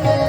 Amen.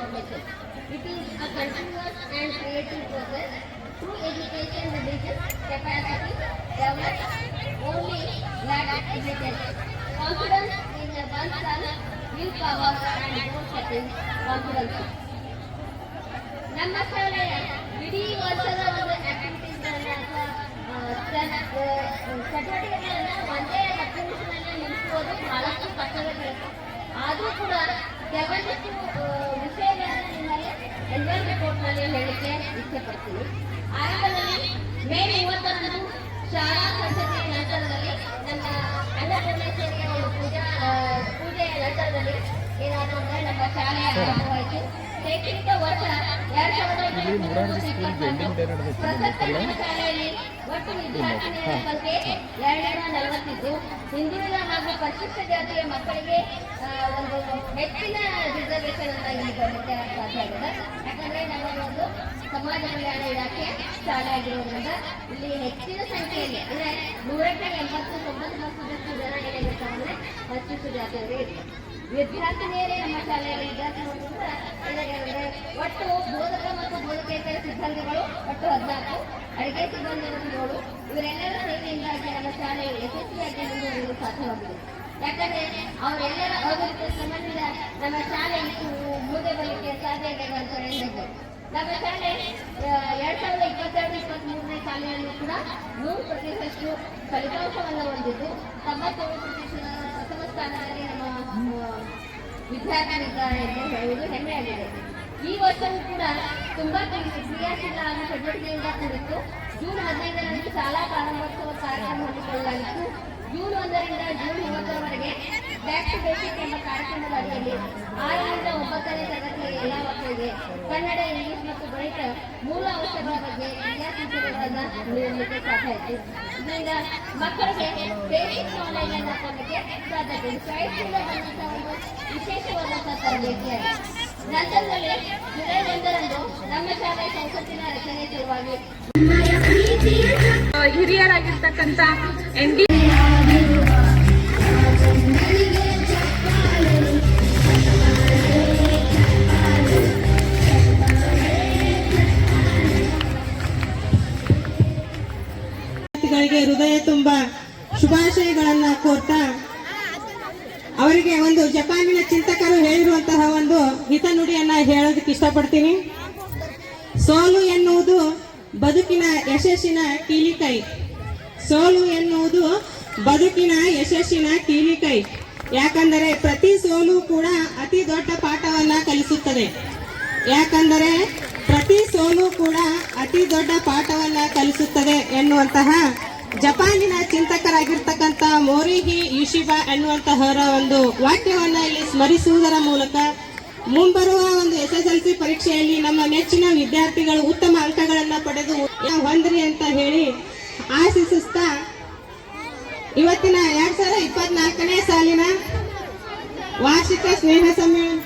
information. It is a continuous and creative process. Through education, religious capacity develops only lack intelligence. Confidence in oneself, willpower and goal-setting confidence. ನಮ್ಮ ಶಾಲೆಯ ಇಡೀ ವರ್ಷದ ಒಂದು ಆಕ್ಟಿವಿಟೀಸ್ಗಳನ್ನ ಅಥವಾ ಆ, ಚ- ಆ, ಚಟುವಟಿಕೆಗಳನ್ನ ಒಂದೇ ಹತ್ತು ನಿಮಿಷದಲ್ಲಿ ಮುಗಿಸುವುದು ಬಹಳಷ್ಟು ಕಷ್ಟದ ಕೆಲಸ ಆದರೂ ಕೂಡ ಕೆಲವೊಂದಿಷ್ಟು ಆ, ವಿಷಯಗಳನ್ನ ನಿಮ್ಮಲ್ಲಿ ಎನ್ವಲ್ ರಿಪೋರ್ಟ್ನಲ್ಲಿ ಹೇಳಲಿಕ್ಕೆ ಇಚ್ಛೆ ಪಡ್ತೀನಿ. ಆರಂಭದಲ್ಲಿ ಮೇ ಮೂವತ್ತರಂದು ಶಾಲಾ ಸ್ವಚ್ಛತೆಯ ನಂತರದಲ್ಲಿ ನಮ್ಮ ಅನ್ನಪೂರ್ಣೇಶ್ವರಿಯ ಪೂಜಾ ಪೂಜೆಯ ನಂತರದಲ್ಲಿ ಏನಾದರೂ ಅಂದರೆ ನಮ್ಮ ಶಾಲೆಯ ಆರಂಭವಾಯಿತು. ಒಟ್ಟು ವಿದ್ಯಾರ್ಥಿನಿಯರ ಸಂಖ್ಯೆ ಎರಡನೂರ ನಲವತ್ತಿದ್ದು ಹಿಂದುಳಿದ ಹಾಗೂ ಪರಿಶಿಷ್ಟ ಜಾತಿಯ ಮಕ್ಕಳಿಗೆ ಒಂದು ಹೆಚ್ಚಿನ ರಿಸರ್ವೇಶನ್ ಅಂತ ಇಲ್ಲಿ ಬರುತ್ತೆ ಸಾಧ್ಯ ಆಗಿದೆ ಯಾಕಂದ್ರೆ ನಮ್ಮ ಒಂದು ಸಮಾಜ ಕಲ್ಯಾಣ ಇಲಾಖೆ ಶಾಲೆ ಆಗಿರೋದ್ರಿಂದ ಇಲ್ಲಿ ಹೆಚ್ಚಿನ ಸಂಖ್ಯೆಯಲ್ಲಿ, ಅಂದ್ರೆ ನೂರಕ್ಕೆ ಎಂಬತ್ತು ತೊಂಬತ್ತೊಂಬತ್ತರಷ್ಟು ಜನ ಏನಾಗಿರ್ತಾರೆ ಅಂದ್ರೆ ಪರಿಶಿಷ್ಟ ಜಾತಿಯವರೇ ಒಟ್ಟು ಬೋಧಕ ಮತ್ತು ಬೋಧಕೇತರ ಸಿಬ್ಬಂದಿಗಳು ಒಟ್ಟು ಹದಿನಾಲ್ಕು. ಅಡಿಗೆ ಸಿಬ್ಬಂದಿಗಳು ಇವರೆಲ್ಲರ ಸೇವೆಯಿಂದಾಗಿ ನಮ್ಮ ಶಾಲೆ ಯಶಸ್ವಿಯಾಗಿ ಮುಂದುವರಿಯಲು ಸಾಧ್ಯವಾಗಿದೆ. ಯಾಕಂದ್ರೆ ಅವರೆಲ್ಲರ ಅಭಿವೃದ್ಧಿ ಸಂಬಂಧಿಸಿದ ನಮ್ಮ ಶಾಲೆ ಮುಂದೆ ಬರಲಿಕ್ಕೆ ಸಾಧ್ಯ ಆಗಿದೆ ಅಂತ ಹೇಳಿದ್ರು ನಮ್ಮ ಶಾಲೆ ಎರಡ್ ಸಾವಿರದ ಇಪ್ಪತ್ತೆರಡು, ಇಪ್ಪತ್ಮೂರನೇ ಶಾಲೆಯಲ್ಲಿ ಕೂಡ ನೂರು ಪ್ರತಿಶತಷ್ಟು ಫಲಿತಾಂಶವನ್ನು ಹೊಂದಿದ್ದು, ತೊಂಬತ್ತೇಳು ಪ್ರತಿಶತ ಸ್ಥಾನದಲ್ಲಿ ನಮ್ಮ ವಿದ್ಯಾರ್ಥಿಗಳಿದ್ದಾರೆ ಎಂದು ಹೇಳುವುದು ಹೆಮ್ಮೆಯಾಗಿದೆ. ಈ ವರ್ಷವೂ ಕೂಡ ತುಂಬಾ ಕ್ರಿ- ಕ್ರಿಯಾಶೀಲ ಚಟುವಟಿಕೆಯಿಂದ ಕೂಡಿತ್ತು ಜೂನ್ ಹದಿನೈದರಂದು ಶಾಲಾ ಪ್ರಾರಂಭೋತ್ಸವ ಕಾರ್ಯಕ್ರಮ ಹಮ್ಮಿಕೊಳ್ಳಲಾಗಿತ್ತು. ಜೂನ್ ಒಂದರಿಂದ ಜೂನ್ ಮೂವತ್ತರವರೆಗೆ ಬ್ಯಾಕ್ ಟು ಬೇಸಿಕ್ ಎಂಬ ಕಾರ್ಯಕ್ರಮದ ಅಡಿಯಲ್ಲಿ ಆರರಿಂದ ಒಂಬತ್ತನೇ ತರಗತಿಯ ಎಲ್ಲ ಮಕ್ಕಳಿಗೆ ಕನ್ನಡ, ಇಂಗ್ಲಿಷ್ ಮತ್ತು ಗಣಿತ ಮೂಲ ಅಂಶಗಳ ಬಗ್ಗೆ ವಿದ್ಯಾರ್ಥಿಗಳನ್ನು ಸಾಧ್ಯ ಆಯಿತು ಇದರಿಂದ ಮಕ್ಕಳಿಗೆ ಬೇಸಿಕ್ ನಾಲೆಜ್ ಅನ್ನು ಕೊಡಲಿಕ್ಕೆ ಸಾಧ್ಯತೆ ಬಂದಂತಹ ಒಂದು ವಿಶೇಷವಾದಂತಹ ತರಬೇತಿಯಾಗಿದೆ ನಂತರದಲ್ಲಿ ಜುಲೈ ಒಂದರಂದು ನಮ್ಮ ಶಾಲೆ ಸಂಸತ್ತಿನ ರಚನೆ ಶುರುವಾಗಿ ಹಿರಿಯರಾಗಿರ್ತಕ್ಕಂಥ ಎನ್ ಡಿ ಹೃದಯ ತುಂಬ ಶುಭಾಶಯಗಳನ್ನ ಕೋರ್ತಾ, ಅವರಿಗೆ ಒಂದು ಜಪಾನಿನ ಚಿಂತಕರು ಹೇಳಿರುವಂತಹ ಒಂದು ಹಿತನುಡಿಯನ್ನ ಹೇಳೋದಕ್ಕೆ ಇಷ್ಟಪಡ್ತೀನಿ. ಸೋಲು ಎನ್ನುವುದು ಬದುಕಿನ ಯಶಸ್ಸಿನ ಕೀಲಿಕೈ. ಸೋಲು ಎನ್ನುವುದು ಬದುಕಿನ ಯಶಸ್ಸಿನ ಕೀಲಿಕೈ. ಯಾಕಂದರೆ ಪ್ರತಿ ಸೋಲು ಕೂಡ ಅತಿ ದೊಡ್ಡ ಪಾಠವನ್ನ ಕಲಿಸುತ್ತದೆ. ಯಾಕಂದರೆ ಪ್ರತಿ ಸೋಲು ಕೂಡ ಅತಿ ದೊಡ್ಡ ಪಾಠವನ್ನ ಕಲಿಸುತ್ತದೆ ಎನ್ನುವಂತಹ ಜಪಾನಿನ ಚಿಂತಕರಾಗಿರ್ತಕ್ಕಂಥ ಮೋರಿಹಿ ಯುಶಿಬಾ ಎನ್ನುವಂತಹವರ ಒಂದು ವಾಕ್ಯವನ್ನ ಇಲ್ಲಿ ಸ್ಮರಿಸುವುದರ ಮೂಲಕ ಮುಂಬರುವ ಒಂದು ಎಸ್ ಎಸ್ ಎಲ್ ಸಿ ಪರೀಕ್ಷೆಯಲ್ಲಿ ನಮ್ಮ ನೆಚ್ಚಿನ ವಿದ್ಯಾರ್ಥಿಗಳು ಉತ್ತಮ ಅಂಕಗಳನ್ನ ಪಡೆದು ಹೊಂದ್ರಿ ಅಂತ ಹೇಳಿ ಆಶಿಸುತ್ತಾ ಇವತ್ತಿನ ಎರಡ್ ಸಾವಿರದ ಇಪ್ಪತ್ನಾಲ್ಕನೇ ಸಾಲಿನ ವಾರ್ಷಿಕ ಸ್ನೇಹ ಸಮ್ಮೇಳನ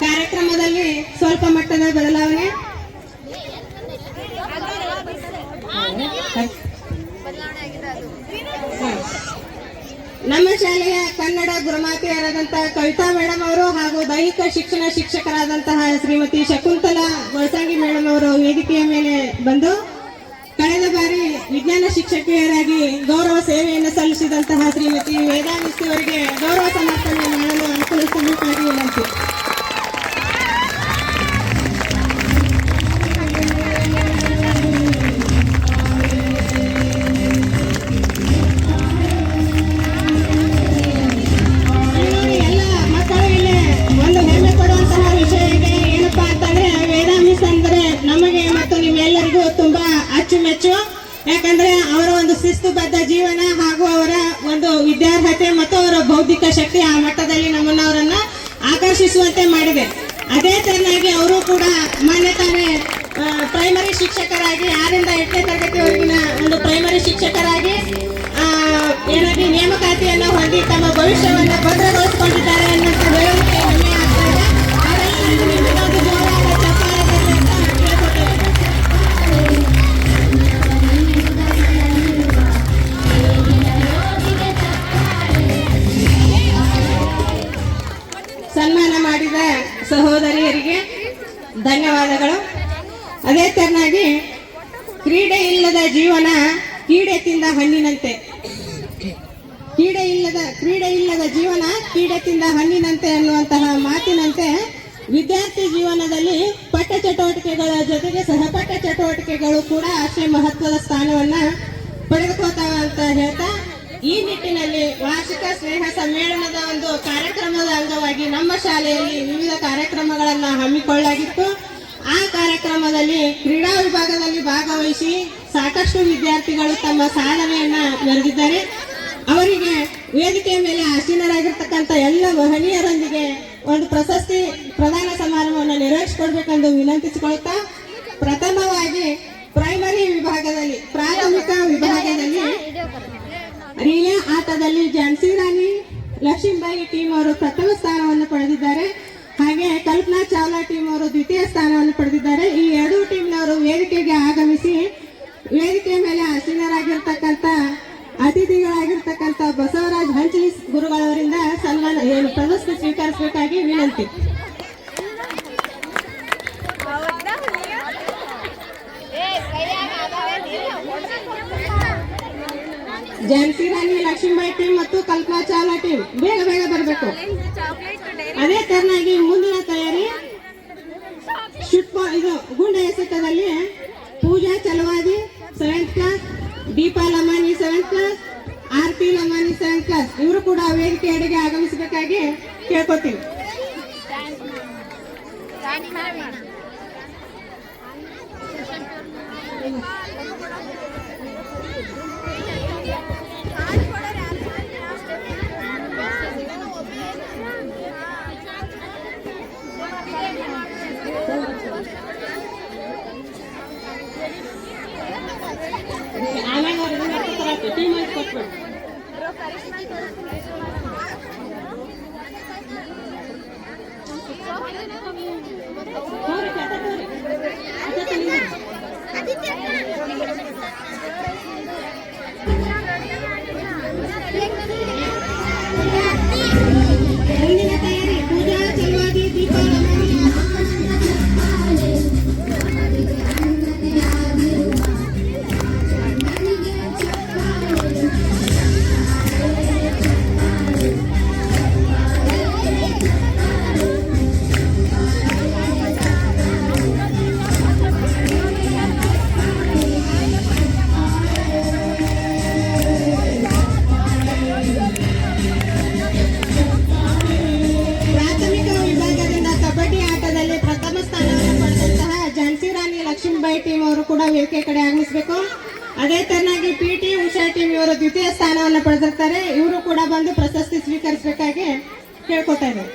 ಕಾರ್ಯಕ್ರಮದಲ್ಲಿ ಸ್ವಲ್ಪ ಮಟ್ಟದ ಬದಲಾವಣೆ ನಮ್ಮ ಶಾಲೆಯ ಕನ್ನಡ ಗುರುಮಾತೆಯರಾದಂತಹ ಕವಿತಾ ಮೇಡಮ್ ಅವರು ಹಾಗೂ ದೈಹಿಕ ಶಿಕ್ಷಣ ಶಿಕ್ಷಕರಾದಂತಹ ಶ್ರೀಮತಿ ಶಕುಂತಲಾ ಗೊಳಸಂಗಿ ಮೇಡಮ್ ಅವರು ವೇದಿಕೆಯ ಮೇಲೆ ಬಂದು ಕಳೆದ ಬಾರಿ ವಿಜ್ಞಾನ ಶಿಕ್ಷಕಿಯರಾಗಿ ಗೌರವ ಸೇವೆಯನ್ನು ಸಲ್ಲಿಸಿದಂತಹ ಶ್ರೀಮತಿ ವೇದಾಮಿಸ್ತಿ ಅವರಿಗೆ ಗೌರವ ಸಮರ್ಪಣೆ ಮಾಡಲು ಅನುಕೂಲಿಸಬೇಕಾಗಿ ವಿನಂತಿ ಯಾಕಂದ್ರೆ ಅವರ ಒಂದು ಶಿಸ್ತುಬದ್ಧ ಜೀವನ ಹಾಗೂ ಅವರ ಒಂದು ವಿದ್ಯಾರ್ಹತೆ ಮತ್ತು ಅವರ ಬೌದ್ಧಿಕ ಶಕ್ತಿ ಆ ಮಟ್ಟದಲ್ಲಿ ನಮ್ಮನ್ನು ಅವರನ್ನ ಆಕರ್ಷಿಸುವಂತೆ ಮಾಡಿದೆ. ಅದೇ ತರನಾಗಿ ಅವರು ಕೂಡ ಮೊನ್ನೆ ತಾನೇ ಪ್ರೈಮರಿ ಶಿಕ್ಷಕರಾಗಿ ಆರಿಂದ ಎಂಟನೇ ತರಗತಿವರೆಗಿನ ಒಂದು ಪ್ರೈಮರಿ ಶಿಕ್ಷಕರಾಗಿ ಏನಾಗಿ ನೇಮಕಾತಿಯನ್ನು ಹೊಂದಿ ತಮ್ಮ ಭವಿಷ್ಯವನ್ನು ಭದ್ರಗೊಳಿಸಿಕೊಂಡಿದ್ದಾರೆ ಕಾರ್ಯಕ್ರಮಗಳನ್ನ ಹಮ್ಮಿಕೊಳ್ಳಲಾಗಿತ್ತು. ಆ ಕಾರ್ಯಕ್ರಮದಲ್ಲಿ ಕ್ರೀಡಾ ವಿಭಾಗದಲ್ಲಿ ಭಾಗವಹಿಸಿ ಸಾಕಷ್ಟು ವಿದ್ಯಾರ್ಥಿಗಳು ತಮ್ಮ ಸಾಧನೆಯನ್ನ ಮೆರೆದಿದ್ದಾರೆ ಅವರಿಗೆ ವೇದಿಕೆಯ ಮೇಲೆ ಆಸೀನರಾಗಿರ್ತಕ್ಕಂಥ ಎಲ್ಲ ಮಹನೀಯರೊಂದಿಗೆ ಒಂದು ಪ್ರಶಸ್ತಿ ಪ್ರದಾನ ಸಮಾರಂಭವನ್ನು ನೆರವೇರಿಸಿಕೊಡ್ಬೇಕೆಂದು ವಿನಂತಿಸಿಕೊಳ್ತಾ, ಪ್ರಥಮವಾಗಿ ಪ್ರೈಮರಿ ವಿಭಾಗದಲ್ಲಿ, ಪ್ರಾಥಮಿಕ ವಿಭಾಗದಲ್ಲಿ ರಿಲೇ ಆಟದಲ್ಲಿ ಝಾನ್ಸಿ ರಾಣಿ, ಲಕ್ಷ್ಮೀಬಾಯಿ ಟೀಮ್ ಅವರು ಪ್ರಥಮ ಸ್ಥಾನವನ್ನು ಪಡೆದಿದ್ದಾರೆ. ಹಾಗೆ ಕಲ್ಪನಾ ಚಾವ್ಲಾ ಟೀಮ್ ಅವರು ದ್ವಿತೀಯ ಸ್ಥಾನವನ್ನು ಪಡೆದಿದ್ದಾರೆ. ಈ ಎರಡೂ ಟೀಮ್ನವರು ವೇದಿಕೆಗೆ ಆಗಮಿಸಿ ವೇದಿಕೆ ಮೇಲೆ ಆಸೀನರಾಗಿರ್ತಕ್ಕಂಥ ಅತಿಥಿಗಳಾಗಿರ್ತಕ್ಕಂಥ ಬಸವರಾಜ್ ಹಂಚಲಿ ಗುರುಗಳವರಿಂದ ಸನ್ಮಾನ, ಏನು ಪ್ರಶಸ್ತಿ ಸ್ವೀಕರಿಸಬೇಕಾಗಿ ವಿನಂತಿ. ಜಯಂತಿ ರಾಣಿ ಲಕ್ಷ್ಮೀಬಾಯಿ ಟೀಮ್ ಮತ್ತು ಕಲ್ಪನಾ ಚಾವ್ಲಾ ಟೀಮ್ ಬೇಗ ಬೇಗ ಬರಬೇಕು. ಅದೇ ತರನಾಗಿ ಮುಂದಿನ ತಯಾರಿ. ಶಿಪ್ಪ ಇದು ಗುಂಡ ಎಸೆತದಲ್ಲಿ Pooja Chalavadi seventh class, Deepa Lamani seventh class, Aarti Lamani seventh class. ಇವರು ಕೂಡ ವೇದಿಕೆ ಅಡಿಗೆ ಆಗಮಿಸಬೇಕಾಗಿ ಕೇಳ್ಕೊತೀವಿ. এটাই নয় স্কটল্যান্ড আচ্ছা ಕೂಡ ವೇದಿಕೆ ಕಡೆ ಆಗಮಿಸಬೇಕು. ಅದೇ ತರನಾಗಿ ಪಿ ಟಿ ಉಷಾ ಟೀಮ್ ಇವರು ದ್ವಿತೀಯ ಸ್ಥಾನವನ್ನು ಪಡೆದಿರ್ತಾರೆ. ಇವರು ಕೂಡ ಬಂದು ಪ್ರಶಸ್ತಿ ಸ್ವೀಕರಿಸಬೇಕಾಗಿ ಕೇಳ್ಕೊತಾ ಇದ್ದಾರೆ.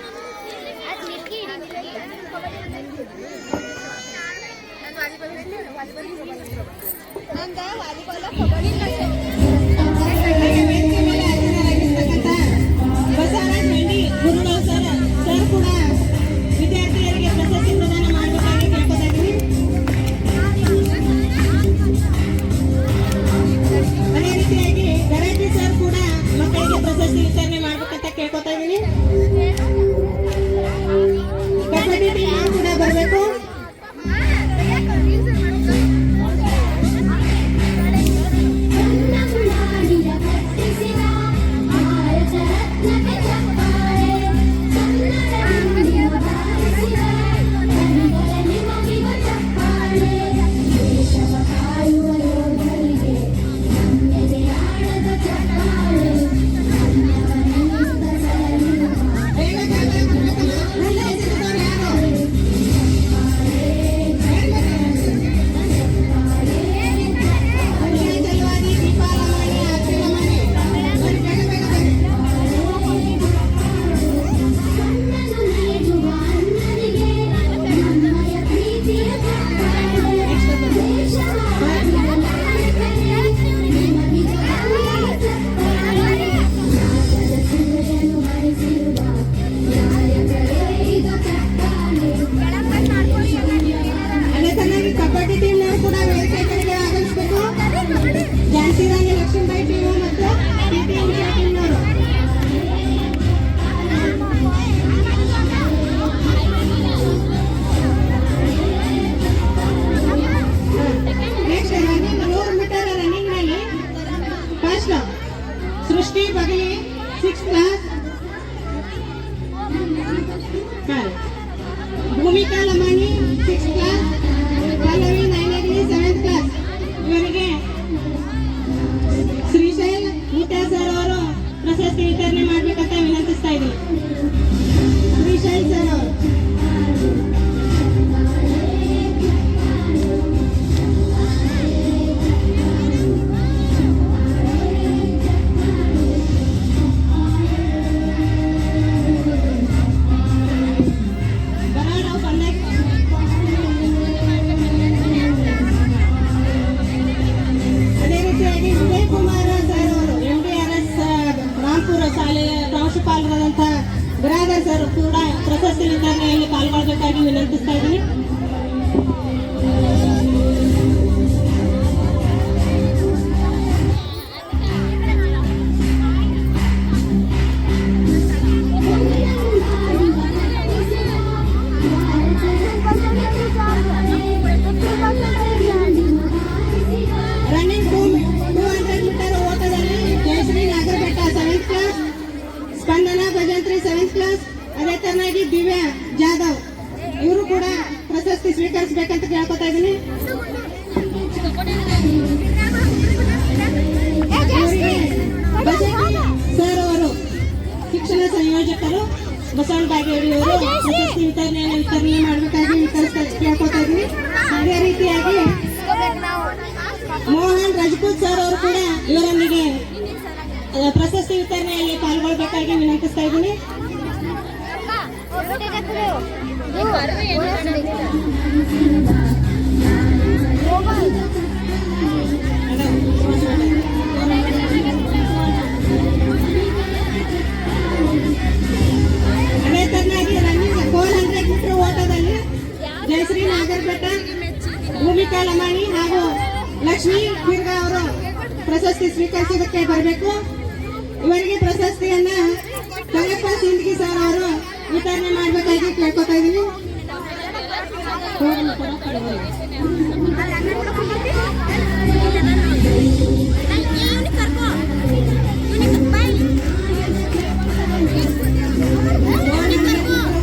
ಜಯಶ್ರೀ ನಾಗರ್ಬೆಟ್ಟ ಭೂಮಿಕಾ ಲಮಾಣಿ ಹಾಗೂ ಲಕ್ಷ್ಮೀ ಕಿರ್ಗ ಅವರು ಪ್ರಶಸ್ತಿ ಸ್ವೀಕರಿಸೋದಕ್ಕೆ ಬರಬೇಕು ಇವರಿಗೆ ಪ್ರಶಸ್ತಿಯನ್ನ ಕಲ್ಲಪ್ಪ ಸಿಂದಗಿ ಸರ್ ಅವರು ವಿತರಣೆ ಮಾಡಬೇಕಾಗಿ ಕೇಳ್ಕೊತಾ ಇದ್ದೀನಿ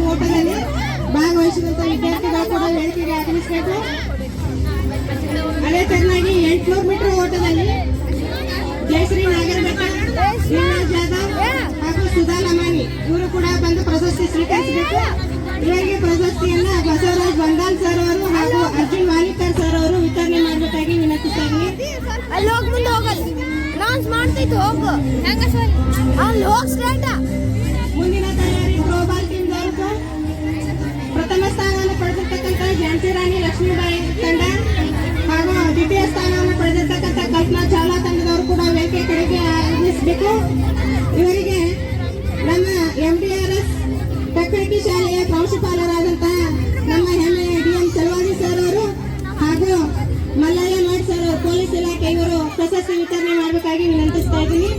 ಓಟದಲ್ಲಿ ಭಾಗವಹಿಸಿದಂತ ವಿದ್ಯಾರ್ಥಿಗಳು ಕೂಡ ವೇದಿಕೆಗೆ ಆಗಮಿಸಬೇಕು ಅದೇ ತರನಾಗಿ ಎಂಟುನೂರು ಮೀಟರ್ ಓಟದಲ್ಲಿ ಜಯಶ್ರೀ ನಾಗರಬೆಟ್ಟ ವೀಣಾ ಜಾಧವ್ ಹಾಗೂ ಸುಧಾ ಇವರು ಕೂಡ ಬಂದು ಪ್ರಶಸ್ತಿ ಸ್ವೀಕರಿಸಬೇಕು ಇವರಿಗೆ ಪ್ರಶಸ್ತಿಯನ್ನ ಬಸವರಾಜ್ ಬಂಗಾಲ್ ಸರ್ ಅವರು ಹಾಗೂ ಅರ್ಜುನ್ ವಾಲಿಕರ್ ಸರ್ ಅವರು ವಿತರಣೆ ಮಾಡಬೇಕಾಗಿ ಅಲ್ಲಿ ಹೋಗಿ. ಮುಂದೆ ಹೋಗಲ್ಲ ಅನೌನ್ಸ್ ಮಾಡ್ತೈತು ಹೋಗು. ಅಲ್ಲಿ ಹೋಗಿ ಸ್ಟ್ರೈಟ್ ಮುಂದಿನ ತಯಾರಿ ಥ್ರೋಬಾಲ್ ಟೀಮ್ ಸರ್ ಪ್ರಥಮ ಸ್ಥಾನವನ್ನು ಪಡೆದಿರ್ತಕ್ಕಂಥ ಝಾನ್ಸಿ ರಾಣಿ ಲಕ್ಷ್ಮೀಬಾಯಿ ತಂಡ ಹಾಗೂ ದ್ವಿತೀಯ ಸ್ಥಾನವನ್ನು ಪಡೆದಿರ್ತಕ್ಕಂಥ ಕಲ್ಪನಾ ಚಾವ್ಲಾ ತಂಡದವರು ಕೂಡ ವೇದಿಕೆ ಕಡೆಗೆ ಆಗಮಿಸಬೇಕು. ಇವರಿಗೆ ನಮ್ಮ ಎಂ ಡಿ ಆರ್ ಎಸ್ ತಕ್ಕಡಿಕೆ ಶಾಲೆಯ ಪ್ರಾಂಶುಪಾಲರಾದಂತಹ ನಮ್ಮ ಹೆಮ್ಮೆಯ ಡಿಎಂ ಚಲವಾದಿ ಸರ್ ಅವರು ಹಾಗೂ ಮಲ್ಲಯ್ಯ ಮಠ್ ಸರ್ ಪೊಲೀಸ್ ಇಲಾಖೆ ಇವರು ಪ್ರಶಸ್ತಿ ವಿತರಣೆ ಮಾಡಬೇಕಾಗಿ ವಿನಂತಿಸ್ತಾ ಇದ್ದೀನಿ.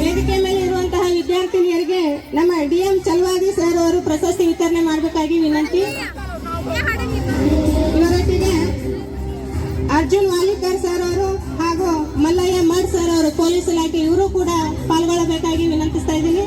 ವೇದಿಕೆ ಮೇಲೆ ಇರುವಂತಹ ವಿದ್ಯಾರ್ಥಿನಿಯರಿಗೆ ನಮ್ಮ ಡಿಎಂ ಚಲ್ವಾದಿ ಸರ್ ಅವರು ಪ್ರಶಸ್ತಿ ವಿತರಣೆ ಮಾಡಬೇಕಾಗಿ ವಿನಂತಿ. ಇವರೊಟ್ಟಿಗೆ ಅರ್ಜುನ್ ವಾಲಿಕರ್ ಸರ್ ಅವರು ಹಾಗೂ ಮಲ್ಲಯ್ಯ ಮಠ್ ಸರ್ ಅವರು, ಪೊಲೀಸ್ ಇಲಾಖೆ ಇವರು ಕೂಡ ಪಾಲ್ಗೊಳ್ಳಬೇಕಾಗಿ ವಿನಂತಿಸ್ತಾ ಇದ್ದೀನಿ.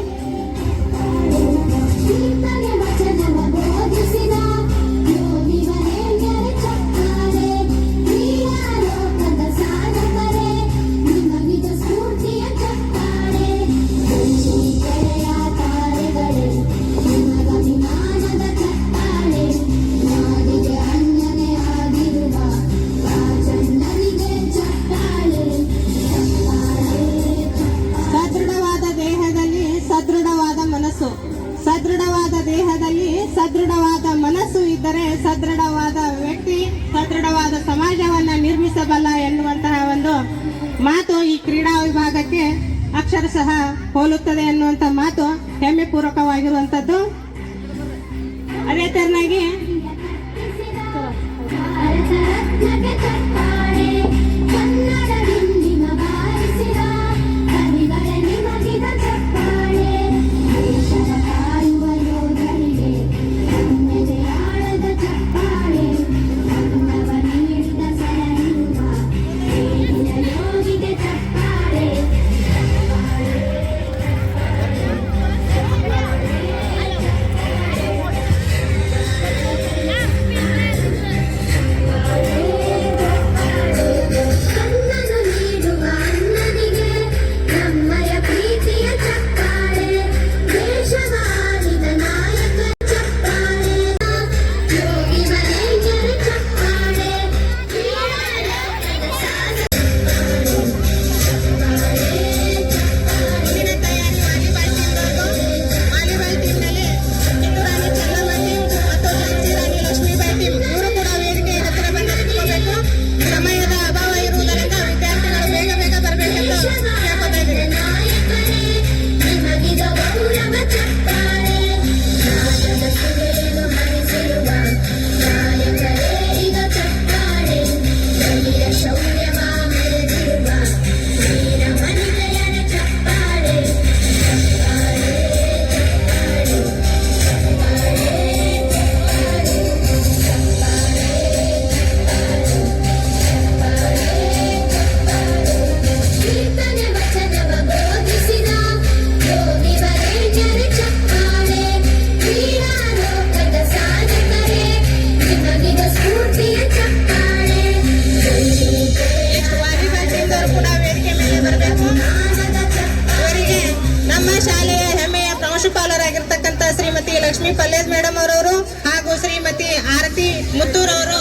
ಶಾಲೆಯ ಹೆಮ್ಮೆಯ ಪ್ರಾಂಶುಪಾಲರಾಗಿರ್ತಕ್ಕಂಥ ಶ್ರೀಮತಿ ಲಕ್ಷ್ಮಿ ಪಲ್ಲೇದ್ ಮೇಡಮ್ ಅವರವರು ಹಾಗೂ ಶ್ರೀಮತಿ ಆರತಿ ಮುತ್ತೂರ್ ಅವರು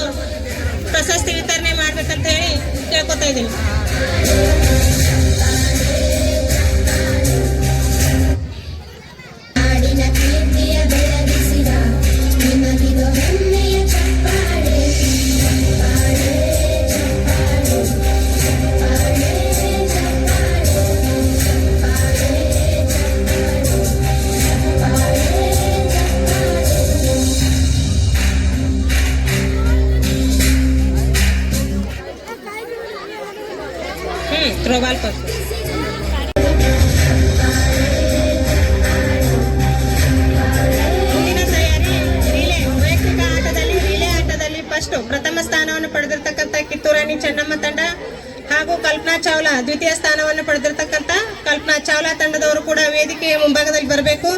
ಪ್ರಶಸ್ತಿ ವಿತರಣೆ ಮಾಡ್ಬೇಕಂತ ಹೇಳಿ ಕೇಳ್ಕೊತಾ ಇದ್ದೀನಿ. ಪಡೆದಿರ್ತಕ್ಕಂಥ ಕಿತ್ತೂರಾಣಿ ಚೆನ್ನಮ್ಮ ತಂಡ ಹಾಗೂ ಕಲ್ಪನಾ ಚಾವ್ಲಾ ದ್ವಿತೀಯ ಸ್ಥಾನವನ್ನು ಪಡೆದಿರ್ತಕ್ಕಂಥ ಕಲ್ಪನಾ ಚಾವ್ಲಾ ತಂಡದವರು ಕೂಡ ವೇದಿಕೆಯ ಮುಂಭಾಗದಲ್ಲಿ ಬರಬೇಕು.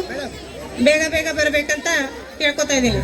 ಬೇಗ ಬೇಗ ಬರಬೇಕಂತ ಕೇಳ್ಕೊತಾ ಇದ್ದೀನಿ.